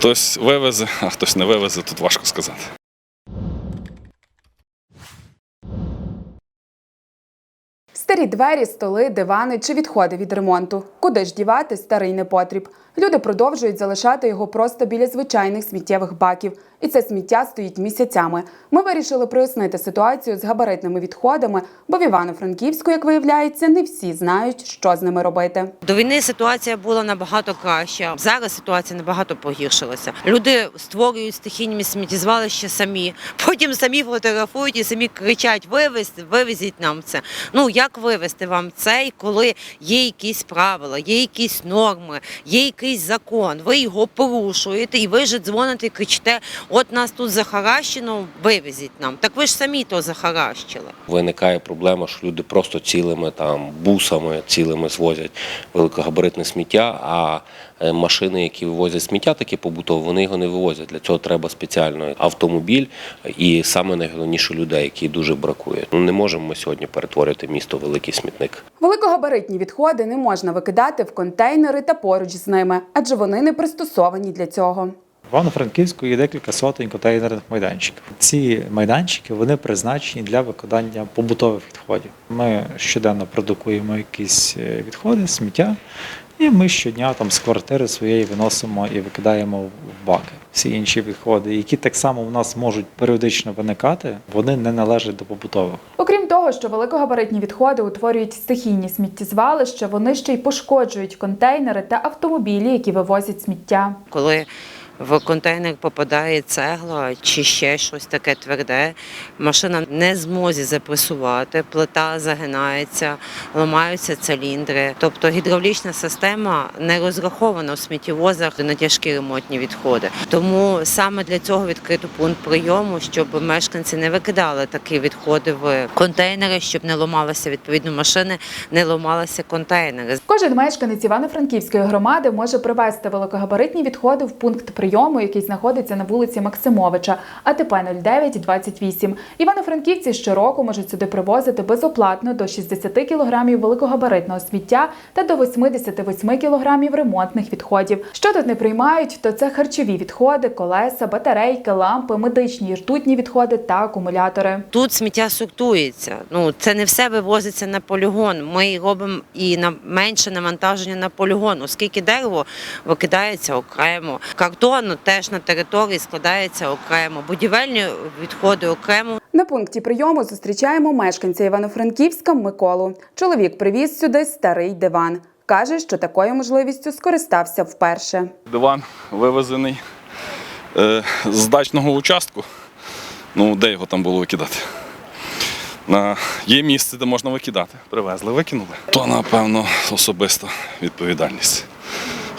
Хтось вивезе, а хтось не вивезе, тут важко сказати. Старі двері, столи, дивани чи відходи від ремонту. Куди ж дівати старий непотріб? Люди продовжують залишати його просто біля звичайних сміттєвих баків, і це сміття стоїть місяцями. Ми вирішили прояснити ситуацію з габаритними відходами, бо в Івано-Франківську, як виявляється, не всі знають, що з ними робити. До війни ситуація була набагато краща. Зараз ситуація набагато погіршилася. Люди створюють стихійні сміттєзвалища самі, потім самі фотографують і самі кричать: вивезти, вивезіть нам це. Ну як вивезти вам це, коли є якісь правила, є якісь норми, є якийсь закон. Ви його порушуєте, і ви же дзвоните і кричите: от нас тут захаращено, вивезіть нам. Так ви ж самі то захаращили. Виникає проблема, що люди просто цілими там бусами цілими звозять великогабаритне сміття, а е, машини, які вивозять сміття, таке побутове, вони його не вивозять. Для цього треба спеціальний автомобіль і саме найголовніше людей, які дуже бракує. Ну не можемо ми сьогодні перетворити місто в великий смітник. Великогабаритні відходи не можна викидати в контейнери та поруч з ними, адже вони не пристосовані для цього. В Івано-Франківську є декілька сотень контейнерних майданчиків. Ці майданчики вони призначені для викидання побутових відходів. Ми щоденно продукуємо якісь е, відходи, сміття, і ми щодня там з квартири своєї виносимо і викидаємо в баки. Всі інші відходи, які так само в нас можуть періодично виникати, вони не належать до побутових. Окрім того, що великогабаритні відходи утворюють стихійні сміттєзвалища, вони ще й пошкоджують контейнери та автомобілі, які вивозять сміття. коли в контейнер попадає цегла чи ще щось таке тверде, машина не змозі запресувати, плита загинається, ламаються циліндри. Тобто гідравлічна система не розрахована у сміттєвозах на тяжкі ремонтні відходи. Тому саме для цього відкрито пункт прийому, щоб мешканці не викидали такі відходи в контейнери, щоб не ламалися відповідно машини, не ламалися контейнери. Кожен мешканець Івано-Франківської громади може привезти великогабаритні відходи в пункт прийому, який знаходиться на вулиці Максимовича, АТП 0928. Івано-франківці щороку можуть сюди привозити безоплатно до 60 кілограмів великогабаритного сміття та до 88 кілограмів ремонтних відходів. Що тут не приймають, то це харчові відходи, колеса, батарейки, лампи, медичні і ртутні відходи та акумулятори. Тут сміття сортується. Ну це не все вивозиться на полігон. Ми робимо і на менше навантаження на полігон, оскільки дерево викидається окремо. Картон ну, теж на території складається окремо. Будівельні відходи окремо. На пункті прийому зустрічаємо мешканця Івано-Франківська Миколу. Чоловік привіз сюди старий диван. Каже, що такою можливістю скористався вперше. Диван вивезений е, з дачного участку. Ну, де його там було викидати? На, є місце, де можна викидати. Привезли, викинули. То, напевно, особиста відповідальність.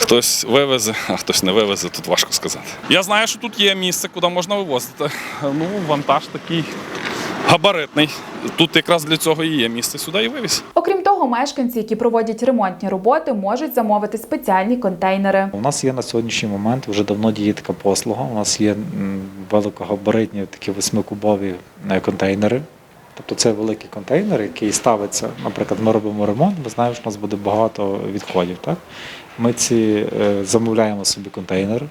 Хтось вивезе, а хтось не вивезе, тут важко сказати. Я знаю, що тут є місце, куди можна вивозити. Ну, вантаж такий габаритний. Тут якраз для цього і є місце сюди і вивіз. Окрім того, мешканці, які проводять ремонтні роботи, можуть замовити спеціальні контейнери. У нас є на сьогоднішній момент вже давно діє така послуга. У нас є великогабаритні такі восьмикубові е, контейнери. Тобто це великий контейнер, який ставиться, наприклад, ми робимо ремонт, ми знаємо, що у нас буде багато відходів. Так? Ми ці е, замовляємо собі контейнер,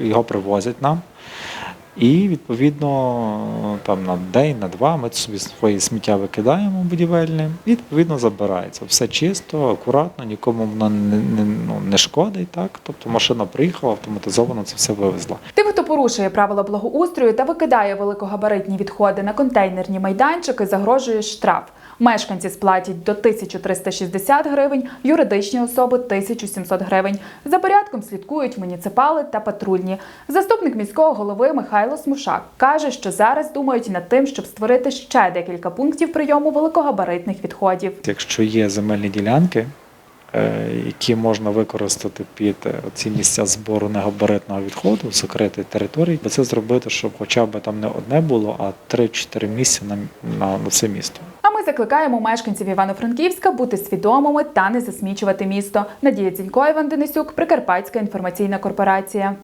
його привозять нам. І відповідно там на день, на два ми собі своє сміття викидаємо будівельне, і відповідно забирається. Все чисто, акуратно, нікому воно не, не, ну, не шкодить. Так? Тобто машина приїхала, автоматизовано це все вивезла. Тим, хто порушує правила благоустрою та викидає великогабаритні відходи на контейнерні майданчики, загрожує штраф. Мешканці сплатять до 1360 гривень, юридичні особи 1700 гривень. За порядком слідкують муніципали та патрульні. Заступник міського голови Михайло Смушак каже, що зараз думають над тим, щоб створити ще декілька пунктів прийому великогабаритних відходів. Якщо є земельні ділянки, е, які можна використати під е, ці місця збору негабаритного відходу, закритої території, бо це зробити, щоб хоча б там не одне було, а 3-4 місця на, на, на це місто. А ми закликаємо мешканців Івано-Франківська бути свідомими та не засмічувати місто. Надія Дзінько, Іван Денисюк, Прикарпатська інформаційна корпорація.